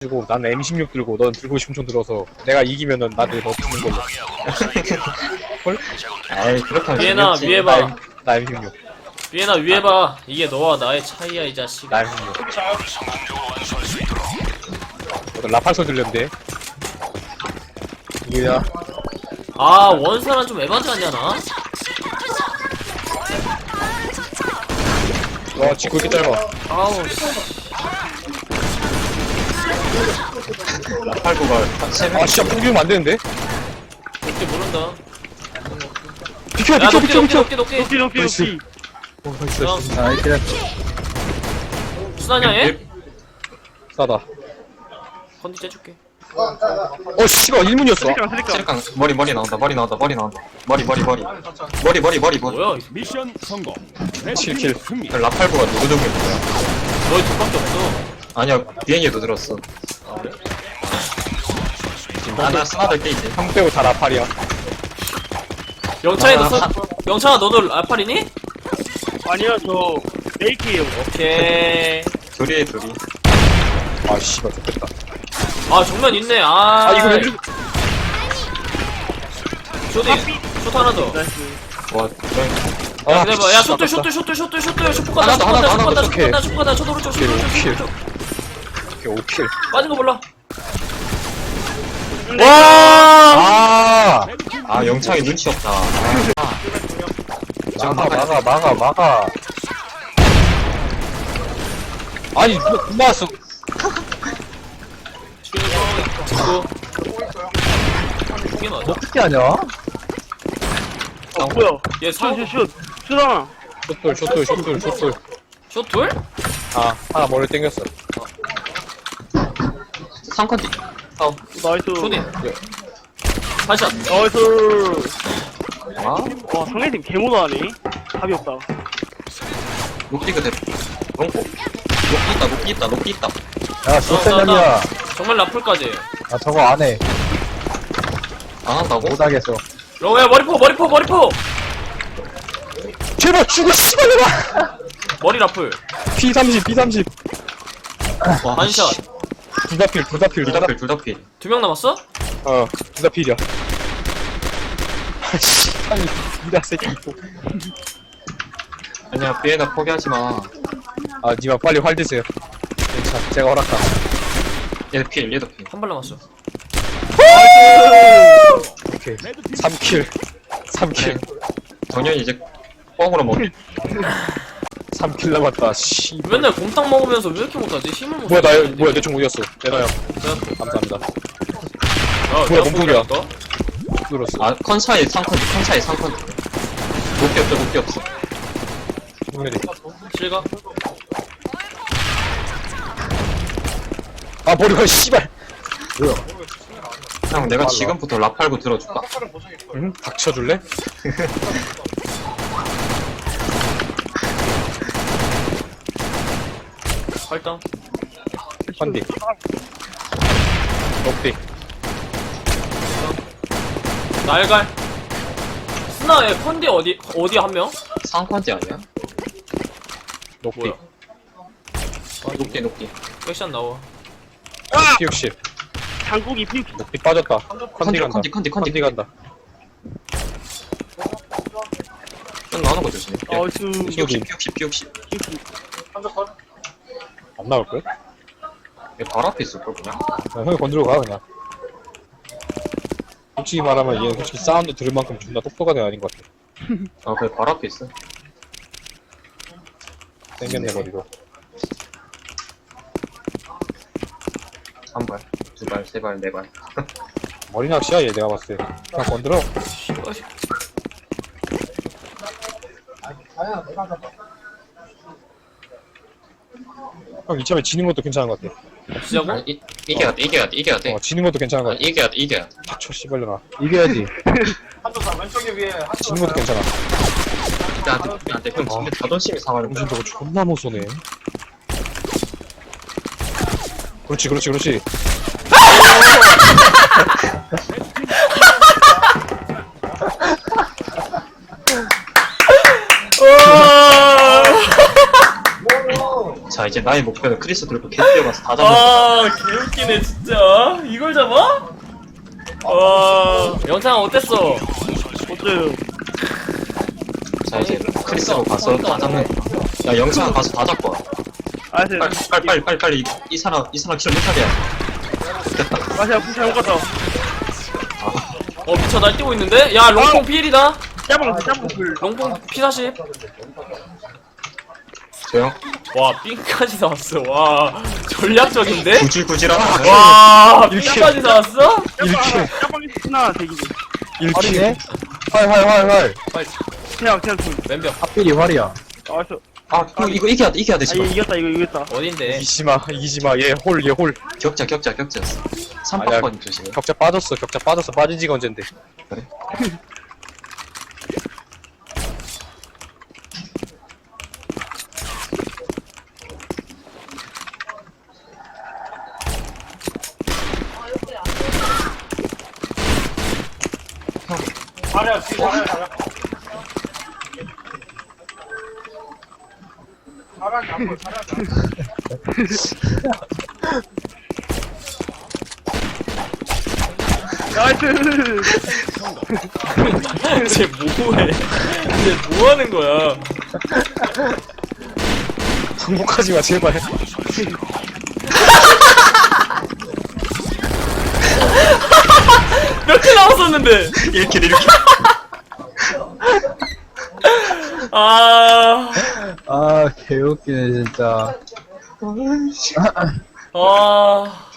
들고 난 M16 들고 넌 들고 싶은 총 들어서 내가 이기면은 나한테 너 주는 걸로. 에이 그렇게 하면 위에나. 위에 나, 봐나 M16. 위에나 위에 봐. 이게 너와 나의 차이야 이 자식. 나 M16. 어, 라팔소 들렸는데? 이거야. 아 원사는 좀 에바지 않냐 나? 와 지구 이렇게 짧아. 아우 씨 팔고가 아 진짜 포기면 안 되는데? 높게 모른다. 비켜 야 비켜 높게 비켜 높게 비켜. 높게 높게 높이 높이 나이스. 높이 어 나이스 야아 이렇게 순하냐 얘? 싸다. 컨디 째줄게. 어 씨발 1문이었어. 스리깡 머리 머리 나온다 머리 나온다 머리 나온다. 머리 머리 머리. 머리 머리 머리 머리. 뭐야 미션 성공. 7킬. 승리. 라팔고가 누구 정도 거야? 너희 둘밖에 없어 아니야 비행기도 들었어 아나 스나들 때 이제 형 빼고 다 라팔이야 아, 써? 영창아 너도 알팔이니? 아니요 저 메이키에요 오케이 둘이 둘이 아 씨발 좋겠다 아 정면 있네 아 아 이거 왜 이렇게 쇼디 쇼트 하나 더와 저희 야, 기다려봐. 야, 씨, 쇼트. 쇼트, 쇼트, 쇼트, 쇼트, 쇼트 간다, 하나 더, 쇼트 간다, 하나 더, 쇼트 간다, 하나 쇼트 간다, 쇼트 간다, 쇼트 간다, 쇼트 오른쪽, 쇼트 오른쪽. 쇼트 오른쪽. 오케이 5킬. 빠진 거 몰라. 와! 아 아 영창이 눈치 없다. 아, 막아 막아 막아 막아. 아니 누가 고마웠어 친구. 이게 맞아? 어떻게 하냐? 어, 뭐야? 얘 사, 슛슛슛 슛하나. 숏돌 숏돌 숏돌 숏돌. 쇼? 아 하나 머리 땡겼어 상컨디 어 나이스 쇼디. 반샷. 나이스 아? 와 상대팀 개모나하네 답이 없다 녹디 그대로 롱포 녹디 있다 녹디 있다 녹디 있다 야 쇼셀남이야. 정말 라플까지. 아 저거 안 해 안 한다고? 못하겠어 야, 머리포, 머리포, 머리포! 제발 죽어 씨발려라 머리 라플. P30 P30 와 반샷. 둘다 필, 둘 다 필, 둘다 둘다 필 둘다 필 두 명 남았어? 어, 둘 다 필이야. 아씨, 아니, 이다 새끼. 아니야 비에나 포기하지 마 아, 니마 빨리 활 드세요. 자, 제가 허락다. 얘도 필 얘도 필 한 발 남았어. 오케이. 3킬. 3킬. 정현이 이제 뻥으로 먹 3킬 남았다. 씨. 맨날 곰탕 먹으면서 왜 이렇게 못하지? 힘을 못 뭐야, 나. 뭐야, 내총 어디였어? 내놔요. 감사합니다. 야, 뭐야, 몸통이야. 눌렀어. 아 컨차에 상컨디 컨차에 상컨디 녹디 없어 녹디 없어 흥미리. 실각. 아, 머리가, 씨발. 뭐야? 형 내가. 지금부터 라팔고 들어줄까? 응? 닥쳐줄래? 활당. 컨디. 녹디. 날갈. 스나의 컨디 어디, 어디 한 명? 상컨디 아니야? 녹디. 뭐야? 아 녹디 녹디 백샷 나와. 피육실. 장국이 피우키 녹디 빠졌다. 컨디 컨디 간다. 컨디 컨디 컨디 간다. 좀 나오는 거 조심해 나이스 피육십 피육십 피육십 피우키 안 나올걸? 얘 바로 앞에 있을걸 그냥? 그냥 형이 건드려 가 그냥. 솔직히 말하면 얘는 솔직히 사운드 들을 만큼 존나 똑똑한 애 아닌 것 같아. 아 그래 바로 앞에 있어. 땡겼네 머리로 한 발, 두 발, 세 발, 네 발. 머리 낚시야 얘 내가 봤을 때. 그냥 건드려. 씨발. 형 이참에 지는 것도 괜찮은 것 같아 진짜고? 아, 이, 이겨야 돼, 이겨야 돼, 이겨야 돼. 어 지는 것도 괜찮은 아, 것 같아 이겨야 돼, 이겨야 돼. 닥쳐 씨발려나 이겨야지 지는 것도 괜찮아 안 돼, 안 돼. 형 진짜 자존심이 상하는 거야. 정신 저거 존나 무서네 그렇지 그렇지 그렇지 이제 나의 목표는 크리스 들고 개 뛰어가서 다 잡는 거. 아 개웃기네 진짜 이걸 잡아? 와 영상 어땠어? 어째요? 자 이제 크리스로 가서 다 잡는 거. 야 영상 가서 다 잡고 와. 아, 네. 빨리 빨리 빨리 빨리 빨리 이- 이 사람 이 사람 키를 못 하게 해. 됐다. 아, 제가 푸시 못 갔다. 어 미쳐 날 뛰고 있는데? 야 롱뽕 필이다 짜방 불. 롱뽕 P40 조용. 와 삥까지 나왔어 와 전략적인데? 구질구질하다. 와 삥까지 나왔어? 짜방, 짜방이 하나 대기. 활이네? 활 활 활활 그냥, 그냥 불. 왼벽 하필이 활이야 아, 저, 아 이거 이거 이겨야 돼 이겨야 돼 아, 지금. 얘 이겼다, 이거 이겼다. 어딘데? 이기지마 이기지마 얘 홀 얘 홀 격자 격자 격자였어. 아니야. 3박번 조심. 격자 빠졌어 격자 빠졌어 빠진 지가 언젠데 그래? 나이스! 쟤 뭐해? 쟤 뭐하는 거야? 항복하지 마 제발 남았었는데? 1킬 1킬. 아, 아, 개웃기네, 진짜. 아,